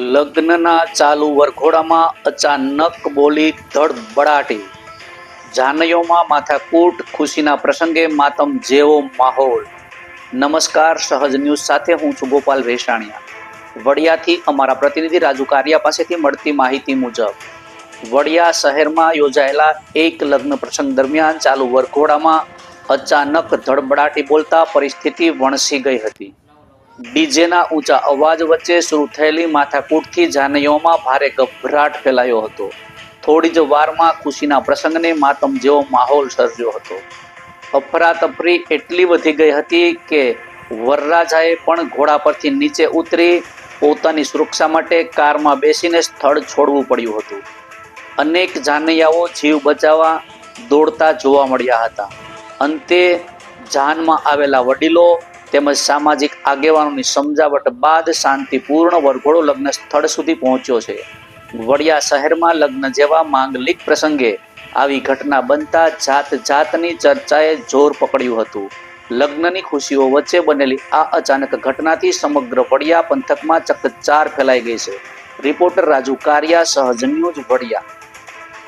લગ્નના ચાલુ વરઘોડામાં અચાનક બોલી ધડબડાટી જાનૈયોમાં માથાકૂટ, ખુશીના પ્રસંગે માતમ જેવો માહોલ. નમસ્કાર, સહજ ન્યૂઝ સાથે હું છું ગોપાલ વેસાણીયા વડિયાથી અમારા પ્રતિનિધિ રાજુ કારિયા પાસેથી મળતી માહિતી મુજબ, વડિયા શહેરમાં યોજાયેલા એક લગ્ન પ્રસંગ દરમિયાન ચાલુ વરઘોડામાં અચાનક ધડબડાટી બોલતા પરિસ્થિતિ વણસી ગઈ હતી. ડીજેના ઊંચા અવાજ વચ્ચે શરૂ થયેલી માથાકૂટથી જાનૈયોમાં ભારે ગભરાટ ફેલાયો હતો. થોડી જ વારમાં ખુશીના પ્રસંગને માતમ જેવો માહોલ સર્જ્યો હતો. અફરાતફરી એટલી વધી ગઈ હતી કે વરરાજાએ પણ ઘોડા પરથી નીચે ઉતરી પોતાની સુરક્ષા માટે કારમાં બેસીને સ્થળ છોડવું પડ્યું હતું. અનેક જાનૈયાઓ જીવ બચાવવા દોડતા જોવા મળ્યા હતા. અંતે જાનમાં આવેલા વડીલો તેમજ સામાજિક આગેવાનોની સમજાવટ બાદ શાંતિપૂર્ણ વરઘોડો લગ્ન સ્થળ સુધી પહોંચ્યો છે. વડિયા શહેરમાં લગ્ન જેવા માંગલિક પ્રસંગે આવી ઘટના બનતા જાત જાતની ચર્ચાએ જોર પકડ્યું હતું. લગ્નની ખુશીઓ વચ્ચે બનેલી આ અચાનક ઘટનાથી સમગ્ર વડિયા પંથકમાં ચકચાર ફેલાઈ ગઈ છે. રિપોર્ટર રાજુ કારિયા, સહજ ન્યૂઝ વડિયા.